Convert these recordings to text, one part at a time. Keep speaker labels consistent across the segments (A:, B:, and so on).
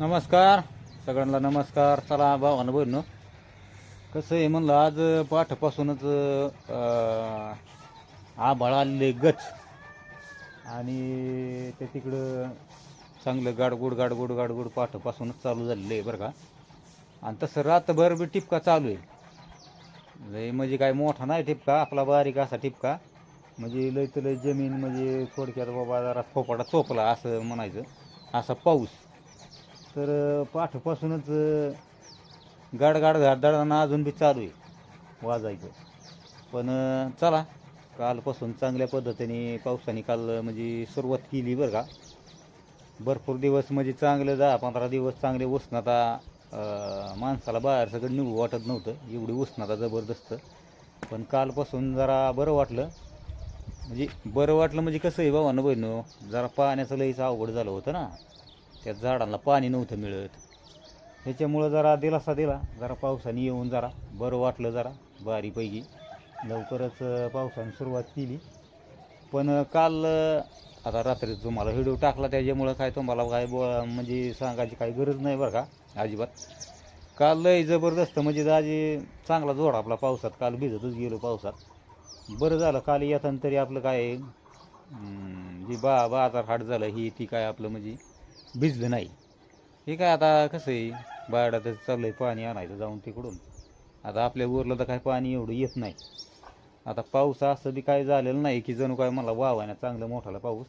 A: नमस्कार. सगळ्यांना नमस्कार. चला भावानं न कसं आहे म्हणलं आज पाठपासूनच अं, आभाळ आलेले गच आणि ते तिकडं चांगलं गाडगुड गाडगुड गाडगुड पाठपासूनच चालू झालेलं आहे बरं का. आणि तसं रातभर बी टिपका चालू आहे. लय म्हणजे काय मोठा नाही टिपका आपला बारीक असा टिपका. म्हणजे लय तर लय जमीन म्हणजे थोडक्यात बाबा जरा फोपाटा चोपला असं म्हणायचं. असा पाऊस. तर पाठपासूनच गाडगाड गाड अजून बी चालू आहे वाजायचं. पण चला कालपासून चांगल्या पद्धतीने पावसाने काल म्हणजे सुरुवात केली बरं का. भरपूर दिवस म्हणजे चांगलं दहा पंधरा दिवस चांगले उष्णता माणसाला बाहेर सगळं निघू वाटत नव्हतं. एवढी उष्णता जबरदस्त. पण कालपासून जरा बरं वाटलं. म्हणजे बरं वाटलं म्हणजे कसं आहे बाबा बहिणं जरा पाण्याचं लईच अवघड झालं होतं ना. त्या झाडांना पाणी नव्हतं मिळत. ह्याच्यामुळं जरा दिलासा दिला. जरा पावसाने येऊन जरा बरं वाटलं जरा बारीपैकी. लवकरच पावसानं पावसाने सुरुवात केली. पण काल आता रात्री तुम्हाला व्हिडिओ टाकला त्याच्यामुळं काय तुम्हाला काय बो म्हणजे सांगायची काही गरज नाही बरं का अजिबात. काल लय जबरदस्त म्हणजे आजी चांगला जोड आपला पावसात. काल भिजतच गेलो पावसात. बरं झालं काल येताना तरी आपलं काय जी बा बाजार हाट झालं ही ती काय आपलं म्हणजे भिजलं नाही. हे काय आता कसं आहे? बारडाचं चाललं आहे पाणी आणायचं जाऊन तिकडून. आता आपल्या उरलं तर काय पाणी एवढं येत नाही. आता पाऊस असं बी काय झालेलं नाही की जणू काय मला वावायना चांगलं मोठाला पाऊस.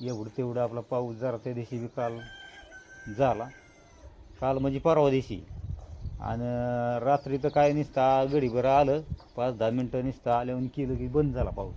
A: एवढं तेवढं आपला पाऊस जरा त्या दिवशी बी काल झाला. काल म्हणजे परवा दिवशी. आणि रात्री तर काय नुसता गडीभर आलं. पाच दहा मिनटं नुसतं आल्यावर केलं की बंद झाला पाऊस.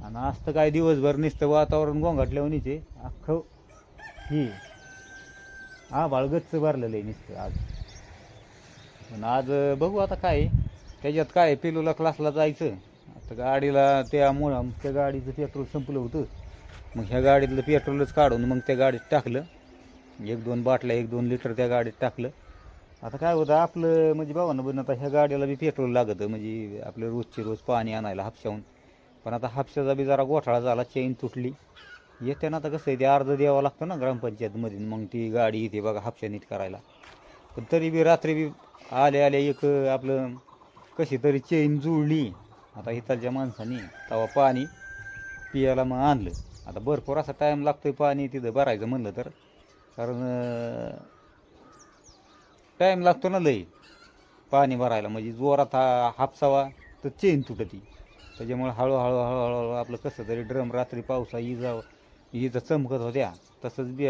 A: आणि आज तर काय दिवसभर नुसतं वातावरण गोंगाटल्यावनीचे अख्खं ही. आभाळ गच्च भरलेलं आहे नुसतं आज. पण आज बघू आता काय त्याच्यात काय पेलूला क्लासला जायचं. आता गाडीला त्यामुळं त्या गाडीचं पेट्रोल संपलं होतं. मग ह्या गाडीतलं पेट्रोलच काढून मग त्या गाडीत टाकलं. एक दोन बाटल्या एक दोन लिटर त्या गाडीत टाकलं. आता काय होतं आपलं म्हणजे भावानं पण आता ह्या गाडीला बी पेट्रोल लागतं. म्हणजे आपलं रोजचे रोज पाणी आणायला हापशाहून. पण आता हापशाचा बी जरा गोठाळा झाला चेन तुटली. येताना आता कसं आहे ते अर्ज द्यावा लागतो ना ग्रामपंचायतमध्ये. मग ती गाडी येते बघा हापशा नीट करायला. पण तरी बी रात्री बी आले आले एक आपलं कशी तरी चेन जुळली. आता इथलच्या माणसानी तेव्हा पाणी पियाला मग आणलं. आता भरपूर असा टाईम लागतो आहे पाणी तिथं भरायचं म्हणलं तर. कारण टाईम लागतो ना लई. पाणी भरायला म्हणजे जोरात हा हापसावा तर चेन तुटती. त्याच्यामुळे हळूहळू हळूहळू आपलं कसं तरी ड्रम रात्री पावसा जावं. इथं चमकत होत्या. तसंच बी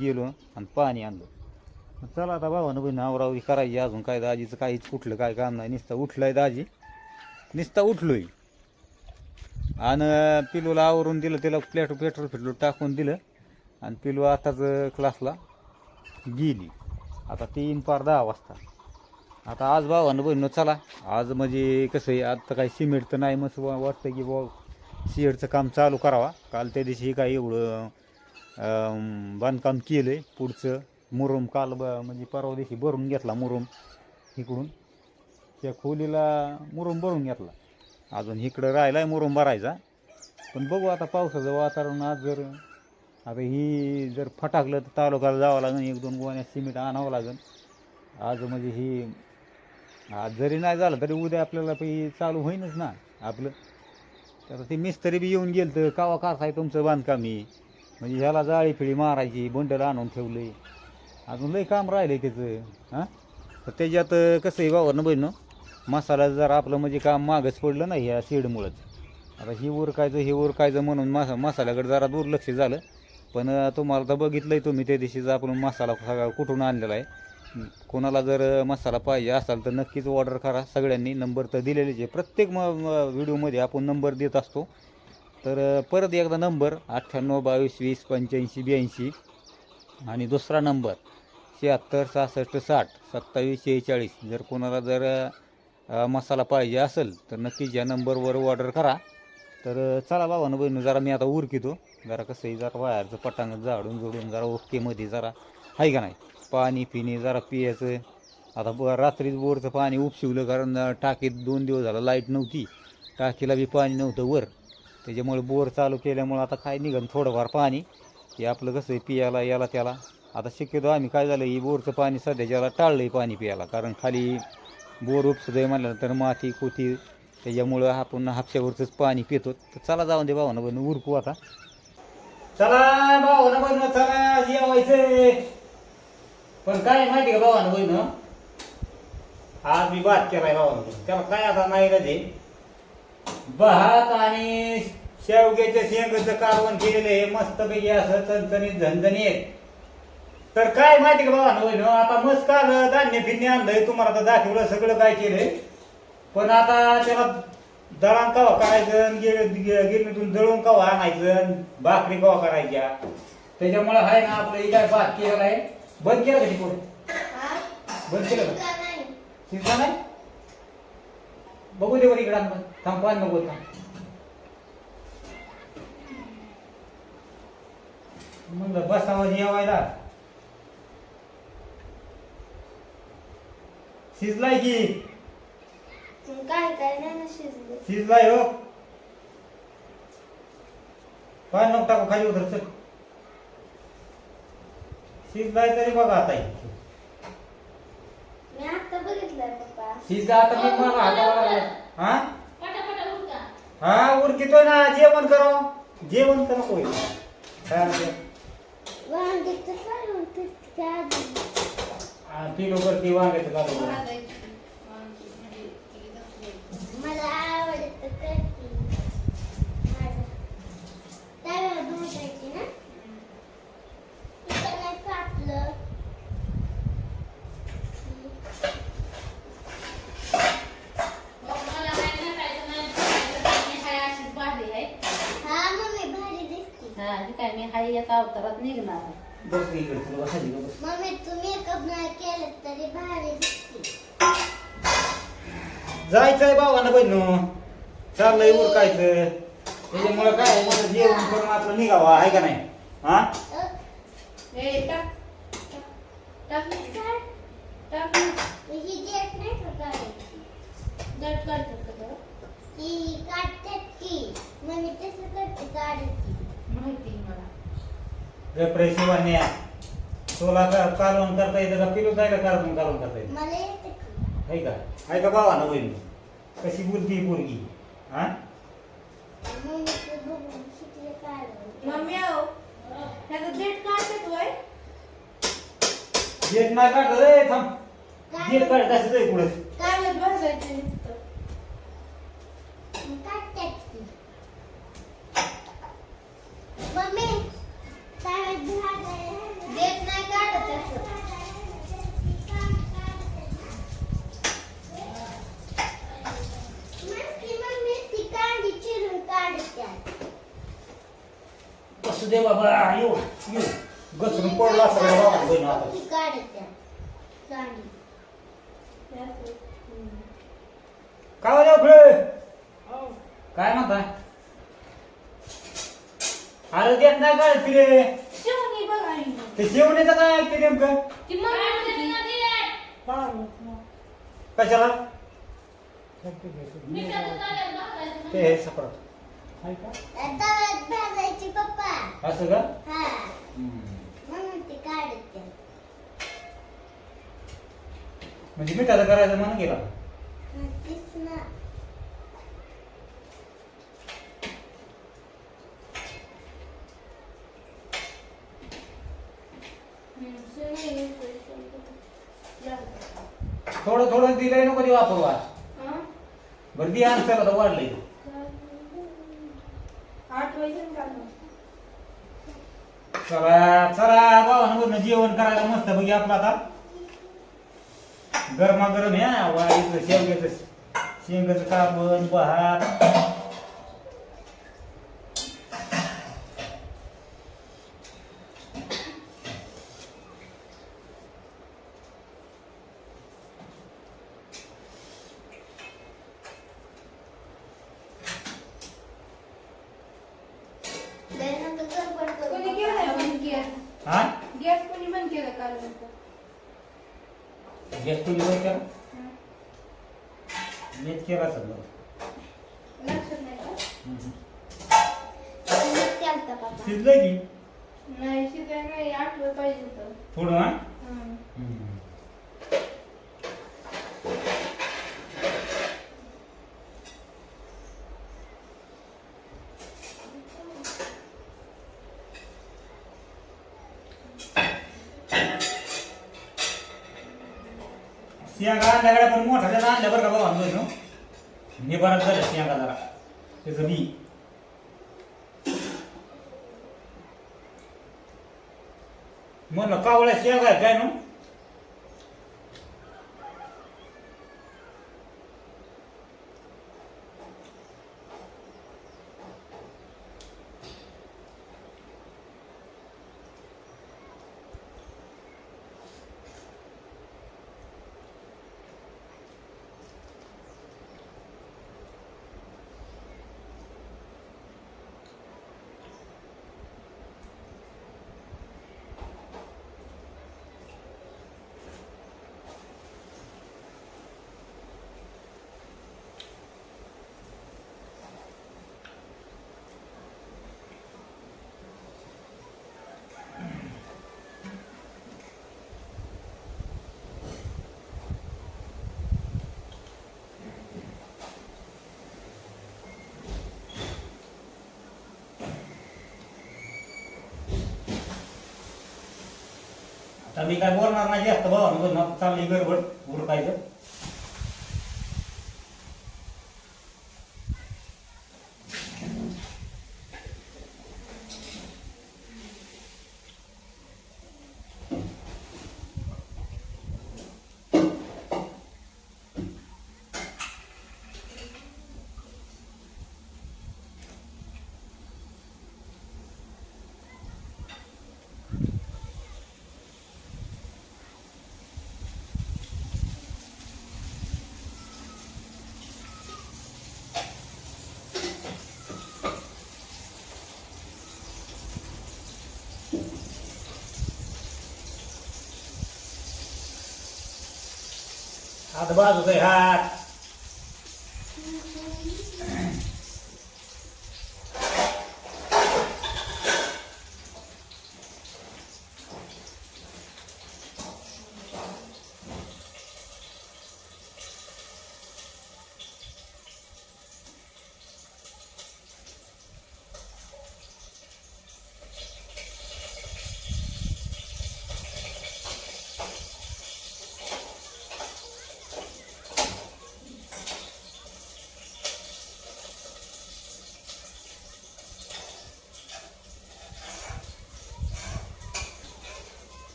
A: गेलो आणि पाणी आणलं. चला आता भावानं बहिण आवरावरी करायची. अजून काय दाजीचं काहीच कुठलं काय काम नाही. नुसतं उठलंय दाजी. नुसतं उठलोय. आणि पिलूला आवरून दिलं त्याला प्लेट पेट्रोल फिटलो टाकून दिलं. आणि पिलू आताच क्लासला गेली. आता तीन पार दहा वाजता. आता आज भावानं बहिणं चला. आज म्हणजे कसं आहे आता काही सिमेंट तर नाही मस्त वाटतं की बा सीएडचं काम चालू करावा. काल त्या दिवशी काय एवढं बांधकाम केलं आहे पुढचं मुरुम काल ब म्हणजे परवा दिवशी भरून घेतला मुरुम इकडून. त्या खोलीला मुरुम भरून घेतला. अजून इकडं राहिला आहे मुरुम भरायचा. पण बघू आता पावसाचं वातावरण आज जर आता ही जर फटाकलं तर तालुक्याला जावं लागेल. एक दोन गोण्या सिमेंट आणावं लागेल. आज म्हणजे ही आज जरी नाही झालं तरी उद्या आपल्याला पण चालू होईनच ना आपलं. तर आता ते मिस्त्री बी येऊन गेलं तर कावा कासाय तुमचं बांधकामी म्हणजे ह्याला जाळी फिळी मारायची बंडल आणून ठेवले. अजून लई काम राहिलं त्याचं हां? तर त्याच्यात कसं आहे बाबा बहिणं? मसाला जरा आपलं म्हणजे काम मागच पडलं ना ह्या शेडमुळंच आता ही उरकायचं हे उरकायचं म्हणून मसा मसाल्याकडे जरा दुर्लक्ष झालं. पण तुम्हाला तर बघितलं आहे तुम्ही त्या दिवशीचा आपण मसाला सगळा कुठून आणलेला आहे. कोणाला जर मसाला पाहिजे असाल तर नक्कीच ऑर्डर करा. सगळ्यांनी नंबर तर दिलेलेच आहे. प्रत्येक म व्हिडिओमध्ये आपण नंबर देत असतो. तर परत एकदा नंबर अठ्ठ्याण्णव बावीस वीस पंच्याऐंशी ब्याऐंशी आणि दुसरा नंबर शहात्तर सहासष्ट साठ सत्तावीस शेहेचाळीस. जर कोणाला जर मसाला पाहिजे असेल तर नक्कीच या नंबरवर ऑर्डर करा. तर चला बाबानं बहिण जरा मी आता उरकितो. जरा कसंही जरा बाहेरचं पटांग झाडून जोडून जरा ओकेमध्ये जरा. आहे का नाही? पाणी पिणे जरा पियाचं. आता ब रात्रीच बोरचं पाणी उपशिवलं कारण टाकीत दोन दिवस झालं लाइट नव्हती. टाकीला बी पाणी नव्हतं वर. त्याच्यामुळे बोर चालू केल्यामुळं आता काय निघन थोडंफार पाणी. हे आपलं कसं आहे पियाला याला त्याला. आता शक्यतो आम्ही काय झालं ही बोरचं पाणी सध्याच्याला टाळलंय पाणी प्यायला. कारण खाली बोर उपसुदय म्हणल्यानंतर माती कोती त्याच्यामुळं आपण हापशावरचंच पाणी पितो. तर चला जाऊन दे भावना बन उरकू आता. चला भावना बन चला जेवायचंय पण काय माहिती का भावानं होईन आज मी बात केलाय भावानं. त्याला काय आता नाही रे भात आणि शेवग्याच्या शेंगाचं कारवण केलेलं आहे मस्तपैकी असं चणचणीत झणझणीत. तर काय माहिती का बाबा होईन आता मस्त काल धान्य फिरणे आणलंय तुम्हाला तर दाखवलं सगळं काय केलंय. पण आता त्याला दळण कवा करायचं गिरणीतून दळून कवा आणायचं भाकरी कवा करायच्या? त्याच्यामुळे आहे ना आपलं हे काय भात केलेला आहे. बंद केलं का ती पोट बंद केलं का? शिजला नाही. बघू दे बरं इकडं. आण. थांब पाणी नको थांब म्हणलं बसावं जेवायला शिजलाय की?
B: काय काय नाही ना शिजले.
A: शिजलाय हो. पाणी नको टाकू खाली उतर चल शिजलाय तरी बघा आता हे.
B: मी आता बघितलंय पप्पा
A: शिजला आता मी मला हातावर हा? हा उरकितोय ना जेवण करो. जेवण तर नको होईल. काय म्हणते?
B: वांग्याचं काय म्हणतात काय
A: हा, किलो वरती वांग्याचं
B: मला आवडत करते त्याला धुवायची ना इथं नाही कापलं हा मम्मी भारी दिसते
C: काय मी हाय एका अवतारात निघणार.
A: बस इकडे तुला बसायची का बस.
B: मम्मी तू मेकअप नाही केलं तरी भारी दिसते.
A: जायचंय भावानं बहिण. चाललंय उरकायचं. त्याच्यामुळं काय मला जेवण करून आपलं निघावं आहे का नाही? हा?
C: ए टाक. टाक.
B: काय?
C: टाक
B: ही डेट नाही का काढायची
C: दट काढतात का गं?
B: ती काढतात की. मम्मी तसं करते काढायची
C: माहिती मला.
A: आणि तुला का कालवण करता येतं का? पिलो जायला कालवण कालवण करता येतं?
B: मला येते की?
A: आहे का? आहे का भावानं बहिण कशी बोलती ही पोरगी? हा?
B: मम्मी तू बघून शिकले काढायला
C: मम्मी आहो त्याचं देठ काढतात वय
A: जेट नाही काढत रे थांब. जेट काढत असं जाई पुढे.
C: कागद बसायचे नुसतं.
B: काढतात की. मम्मी देत नाही काढत
A: दे बाबा येऊ येऊ घसरून पडला असं भावानं बहिण आता वाजव काय म्हणताय? अरे देत नाही काय तिले?
C: शिवणी बघ आई.
A: ते जेवण्याचं काय ऐकते नेमकं?
C: ती मम्मी
A: कशाला? ते हे
B: भाजायची पप्पा.
A: असं का?
B: हा. म्हणून ती
A: म्हणजे मिठाचं करायचं म्हणून गेला.
B: तीच ना.
A: थोडं थोडं दिलंय नको ते वापरवा बरं दी वाढलंय.
C: आठ वाजून
A: चला चला भावानं जेवण करायला मस्त बघी आपला आता. गरमा गरम ह्या वाईचं शेवग्याचं शेंगाचं कापण भात
C: कोणी केलंय बंद गॅस
A: हा
C: गॅस कोणी बंद केलं काल नंतर
A: गॅस बंद केला मीच केला
C: लक्षात नाही का.
B: केलता
C: नाही शिकाय नाही आठवं पाहिजे होतं
A: थोडं हं. शेंगा आणल्याकडे पण मोठा त्याचा आणल्या बरं का बाबा आणलं हे बराच झालं शेंगा जरा. त्याचं बी. म्हणलं कावळ्या शेंगा आहे काय ना? मी काय बोलणार नाही जास्त भावा चालली गडबड उरकायचं हात बाजूचा आहे हात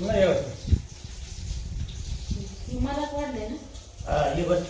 A: तुम्हाला व्यवस्थित
C: मलाच वाढलंय ना?
A: हा ये बस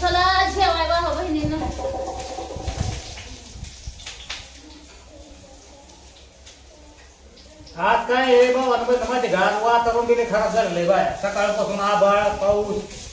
C: चला जेवाय भावा बहिणींना
A: आज काय आहे? बाबा माझे वातावरण बी खराब झालेलं आहे बाय. सकाळपासून आभाळ पाऊस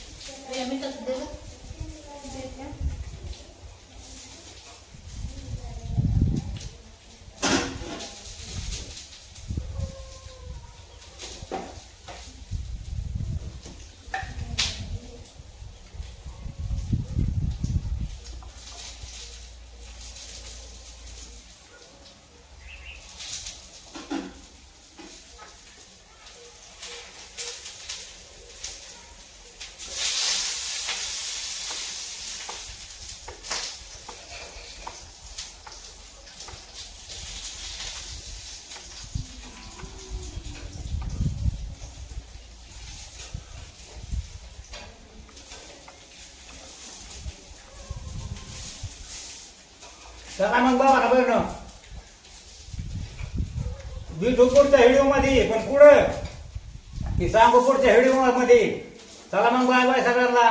A: चला मग बाबा ना. बरं भेटू पुढच्या व्हिडिओमध्ये पण पुढं. की सांगू पुढच्या व्हिडिओमध्ये चला मग बाय बाय सगळ्यांना.